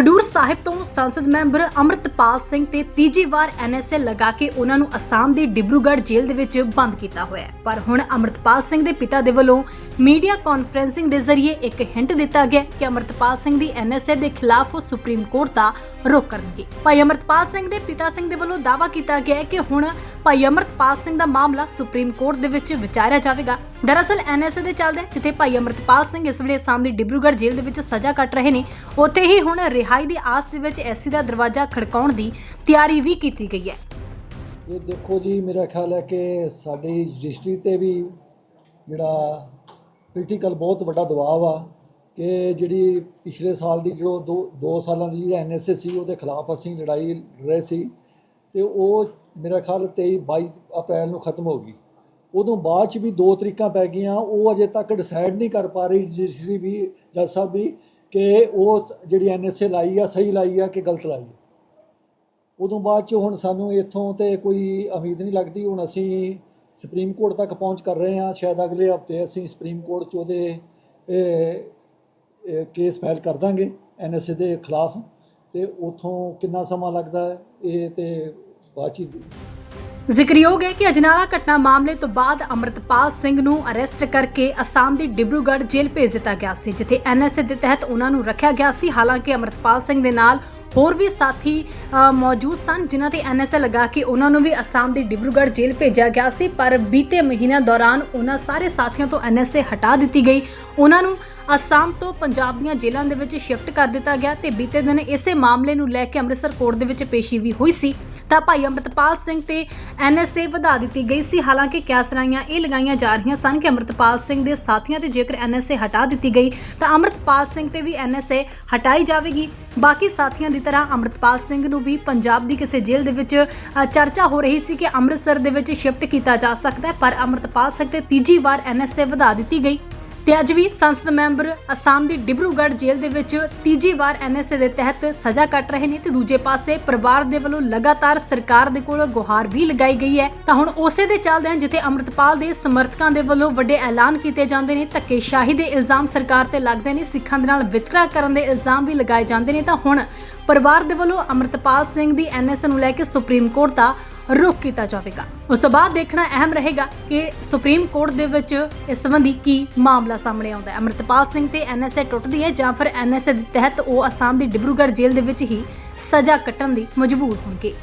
ਖਡੂਰ ਸਾਹਿਬ ਤੋਂ ਸੰਸਦ ਮੈਂਬਰ ਅਮਰਤਪਾਲ ਸਿੰਘ ਤੇ ਤੀਜੀ ਵਾਰ ਐਨਐਸਏ ਲਗਾ ਕੇ ਉਹਨਾਂ ਨੂੰ ਅਸਾਮ ਦੀ ਡਿਬਰੂਗੜ੍ਹ ਜੇਲ੍ਹ ਦੇ ਵਿੱਚ ਬੰਦ ਕੀਤਾ ਹੋਇਆ ਹੈ। ਪਰ ਹੁਣ ਅਮਰਤਪਾਲ ਸਿੰਘ ਦੇ ਪਿਤਾ ਦੇ ਵੱਲੋਂ ਮੀਡੀਆ ਕਾਨਫਰੰਸਿੰਗ ਦੇ ਜ਼ਰੀਏ ਇੱਕ ਹਿੰਟ ਦਿੱਤਾ ਗਿਆ ਕਿ ਅਮਰਤਪਾਲ ਸਿੰਘ ਦੀ ਐਨਐਸਏ ਦੇ ਖਿਲਾਫ ਸੁਪਰੀਮ ਕੋਰਟ ਦਾ ਰੁਖ ਕਰਨਗੇ। ਭਾਈ ਅਮਰਤਪਾਲ ਸਿੰਘ ਦੇ ਪਿਤਾ ਸਿੰਘ ਦੇ ਵੱਲੋਂ ਦਾਅਵਾ ਕੀਤਾ ਗਿਆ ਹੈ ਕਿ ਹੁਣ ਭਾਈ ਅਮਰਤਪਾਲ ਸਿੰਘ ਦਾ ਮਾਮਲਾ ਸੁਪਰੀਮ ਕੋਰਟ ਦੇ ਵਿੱਚ ਵਿਚਾਰਿਆ ਜਾਵੇਗਾ। ਦਰਅਸਲ, ਐਨਐਸਏ ਦੇ ਚੱਲਦੇ ਜਿੱਥੇ ਭਾਈ ਅਮਰਤਪਾਲ ਸਿੰਘ ਇਸ ਵੇਲੇ ਅਸਾਮ ਦੀ ਡਿਬਰੂਗੜ੍ਹ ਜੇਲ੍ਹ ਦੇ ਵਿੱਚ ਸਜ਼ਾ ਕੱਟ ਰਹੇ ਨੇ, ਉੱਥੇ ਹੀ ਹੁਣ ਰਿਹਾਈ ਦੀ ਆਸ ਦੇ ਵਿੱਚ ਐਸੀ ਦਾ ਦਰਵਾਜ਼ਾ ਖੜਕਾਉਣ ਦੀ ਤਿਆਰੀ ਵੀ ਕੀਤੀ ਗਈ ਹੈ। ਇਹ ਦੇਖੋ ਜੀ, ਮੇਰਾ ਖਿਆਲ ਹੈ ਕਿ ਸਾਡੀ ਰਜਿਸਟਰੀ ਤੇ ਵੀ ਜਿਹੜਾ ਪੋਲੀਟੀਕਲ ਬਹੁਤ ਵੱਡਾ ਦਬਾਅ ਆ ਕਿ ਜਿਹੜੀ ਪਿਛਲੇ ਸਾਲ ਦੀ ਜੋ ਦੋ ਦੋ ਸਾਲਾਂ ਦੀ ਜਿਹੜੀ ਐਨਐਸਏ ਸੀ, ਉਹਦੇ ਖਿਲਾਫ ਅਸੀਂ ਲੜਾਈ ਲੜ ਰਹੇ ਸੀ ਤੇ ਉਹ ਮੇਰਾ ਖਿਆਲ 23 22 ਅਪ੍ਰੈਲ ਨੂੰ ਖਤਮ ਹੋ ਗਈ। ਉਦੋਂ ਬਾਅਦ ਚ ਵੀ ਦੋ ਤਰੀਕਾਂ ਪੈ ਗਈਆਂ, ਉਹ ਅਜੇ ਤੱਕ ਡਿਸਾਈਡ ਨਹੀਂ ਕਰ ਪਾ ਰਹੀ ਰਜਿਸਟਰੀ ਵੀ ਜੱਜ ਸਾਹਿਬ ਵੀ ਕਿ ਉਹ ਜਿਹੜੀ ਐਨਐਸਏ ਲਾਈ ਆ, ਸਹੀ ਲਾਈ ਆ ਕਿ ਗਲਤ ਲਾਈ ਆ। ਉਦੋਂ ਬਾਅਦ ਚ ਹੁਣ ਸਾਨੂੰ ਇੱਥੋਂ ਤੇ ਕੋਈ ਉਮੀਦ ਨਹੀਂ ਲੱਗਦੀ, ਹੁਣ ਅਸੀਂ ਸੁਪਰੀਮ ਕੋਰਟ ਤੱਕ ਪਹੁੰਚ ਕਰ ਰਹੇ ਹਾਂ, ਸ਼ਾਇਦ ਅਗਲੇ ਹਫ਼ਤੇ ਅਸੀਂ ਸੁਪਰੀਮ ਕੋਰਟ 'ਚ ਉਹਦੇ ਕੇਸ ਫਾਈਲ ਕਰ ਦਾਂਗੇ ਐਨਐਸਏ ਦੇ ਖਿਲਾਫ ਤੇ ਉਥੋਂ ਕਿੰਨਾ ਸਮਾਂ ਲੱਗਦਾ ਹੈ, ਇਹ ਤੇ ਬਾਅਦ ਜ਼ਿਕਰਯੋਗ ਹੈ ਕਿ ਅਜਨਾਲਾ ਘਟਨਾ ਮਾਮਲੇ ਤੋਂ ਬਾਅਦ ਅਮਰਤਪਾਲ ਸਿੰਘ ਨੂੰ ਅਰੈਸਟ ਕਰਕੇ ਅਸਾਮ ਦੀ ਡਿਬਰੂਗੜ੍ਹ ਜੇਲ੍ਹ ਭੇਜ ਦਿੱਤਾ ਗਿਆ ਸੀ ਜਿੱਥੇ ਐਨਐਸਏ ਦੇ ਤਹਿਤ ਉਹਨਾਂ ਨੂੰ ਰੱਖਿਆ ਗਿਆ ਸੀ। ਹਾਲਾਂਕਿ ਅਮਰਤਪਾਲ ਸਿੰਘ ਦੇ ਨਾਲ ਹੋਰ ਵੀ ਸਾਥੀ ਅ, ਮੌਜੂਦ ਸਨ ਜਿਨ੍ਹਾਂ ਤੇ ਐਨਐਸਏ ਲਗਾ ਕੇ ਉਹਨਾਂ ਨੂੰ ਵੀ ਅਸਾਮ ਦੀ ਡਿਬਰੂਗੜ੍ਹ ਜੇਲ੍ਹ ਭੇਜਿਆ ਗਿਆ ਸੀ ਪਰ ਬੀਤੇ ਮਹੀਨਿਆਂ ਦੌਰਾਨ ਉਹਨਾਂ ਸਾਰੇ ਸਾਥੀਆਂ ਤੋਂ ਐਨਐਸਏ ਹਟਾ ਦਿੱਤੀ ਗਈ। ਉਹਨਾਂ ਨੂੰ ਅਸਾਮ ਤੋਂ ਪੰਜਾਬ ਦੀਆਂ ਜੇਲ੍ਹਾਂ ਦੇ ਵਿੱਚ ਸ਼ਿਫਟ ਕਰ ਦਿੱਤਾ ਗਿਆ ਤੇ ਬੀਤੇ ਦਿਨ ਇਸੇ ਮਾਮਲੇ ਨੂੰ ਲੈ ਕੇ ਅੰਮ੍ਰਿਤਸਰ ਕੋਰਟ ਦੇ ਵਿੱਚ ਪੇਸ਼ੀ ਵੀ ਹੋਈ ਸੀ। ਤਾਂ ਭਾਈ ਅੰਮ੍ਰਿਤਪਾਲ ਸਿੰਘ ਤੇ ਐਨਐਸਏ ਵਧਾ ਦਿੱਤੀ ਗਈ ਸੀ। ਹਾਲਾਂਕਿ ਕਿਆਸਰਾਈਆਂ ਇਹ ਲਗਾਈਆਂ ਜਾ ਰਹੀਆਂ ਸਨ ਕਿ ਅੰਮ੍ਰਿਤਪਾਲ ਸਿੰਘ ਦੇ ਸਾਥੀਆਂ ਤੇ ਜੇਕਰ ਐਨਐਸਏ ਹਟਾ ਦਿੱਤੀ ਗਈ, ਤਾਂ ਅੰਮ੍ਰਿਤਪਾਲ ਸਿੰਘ ਤੇ ਵੀ ਐਨਐਸਏ ਹਟਾਈ ਜਾਵੇਗੀ। ਬਾਕੀ ਸਾਥੀਆਂ ਦੀ ਤਰ੍ਹਾਂ ਅੰਮ੍ਰਿਤਪਾਲ ਸਿੰਘ ਨੂੰ ਵੀ ਪੰਜਾਬ ਦੀ ਕਿਸੇ ਜੇਲ੍ਹ ਦੇ ਵਿੱਚ ਚਰਚਾ ਹੋ ਰਹੀ ਸੀ ਕਿ ਅੰਮ੍ਰਿਤਸਰ ਦੇ ਵਿੱਚ ਸ਼ਿਫਟ ਕੀਤਾ ਜਾ ਸਕਦਾ ਹੈ, ਪਰ ਅੰਮ੍ਰਿਤਪਾਲ ਸਿੰਘ ਤੇ ਤੀਜੀ ਵਾਰ ਐਨਐਸਏ ਵਧਾ ਦਿੱਤੀ ਗਈ। ਤੇ ਅੱਜ ਵੀ ਸੰਸਦ ਮੈਂਬਰ ਅਸਾਮ ਦੀ ਡਿਬਰੂਗੜ੍ਹ ਜੇਲ੍ਹ ਦੇ ਵਿੱਚ ਤੀਜੀ ਵਾਰ ਐਨਐਸਏ ਦੇ ਤਹਿਤ ਸਜ਼ਾ ਕੱਟ ਰਹੇ ਨੇ ਤੇ ਦੂਜੇ ਪਾਸੇ ਪਰਿਵਾਰ ਦੇ ਵੱਲੋਂ ਲਗਾਤਾਰ ਸਰਕਾਰ ਦੇ ਕੋਲ ਗੁਹਾਰ ਵੀ ਲਗਾਈ ਗਈ ਹੈ। ਤਾਂ ਹੁਣ ਉਸੇ ਦੇ ਚੱਲਦਿਆਂ ਜਿੱਥੇ ਅੰਮ੍ਰਿਤਪਾਲ ਦੇ ਸਮਰਥਕਾਂ ਦੇ ਵੱਲੋਂ ਵੱਡੇ ਐਲਾਨ ਕੀਤੇ ਜਾਂਦੇ ਨੇ, ਧੱਕੇਸ਼ਾਹੀ ਦੇ ਇਲਜ਼ਾਮ ਸਰਕਾਰ ਤੇ ਲੱਗਦੇ ਨੇ, ਸਿੱਖਾਂ ਦੇ ਨਾਲ ਵਿਤਕਰਾ ਕਰਨ ਦੇ ਇਲਜ਼ਾਮ ਵੀ ਲਗਾਏ ਜਾਂਦੇ ਨੇ। ਤਾਂ ਹੁਣ ਪਰਿਵਾਰ ਦੇ ਵੱਲੋਂ ਅੰਮ੍ਰਿਤਪਾਲ ਸਿੰਘ ਦੀ ਐਨਐਸਏ ਨੂੰ ਲੈ ਕੇ ਸੁਪਰੀਮ ਕੋਰਟ ਦਾ ਰੁਖ ਕੀਤਾ ਜਾਵੇਗਾ। ਉਸ ਤੋਂ ਬਾਅਦ ਦੇਖਣਾ ਅਹਿਮ ਰਹੇਗਾ ਕਿ ਸੁਪਰੀਮ ਕੋਰਟ ਦੇ ਵਿੱਚ ਇਸ ਸੰਬੰਧੀ ਕੀ ਮਾਮਲਾ ਸਾਹਮਣੇ ਆਉਂਦਾ ਹੈ। ਅਮਰਤਪਾਲ ਸਿੰਘ ਤੇ ਐਨਐਸਏ ਟੁੱਟਦੀ ਹੈ ਜਾਂ ਫਿਰ ਐਨਐਸਏ ਦੇ ਤਹਿਤ ਉਹ ਅਸਾਮ ਦੀ ਡਿਬਰੂਗੜ੍ਹ ਜੇਲ੍ਹ ਦੇ ਵਿੱਚ ਹੀ ਸਜ਼ਾ ਕੱਟਣ ਦੀ ਮਜਬੂਰ ਹੋਣਗੇ।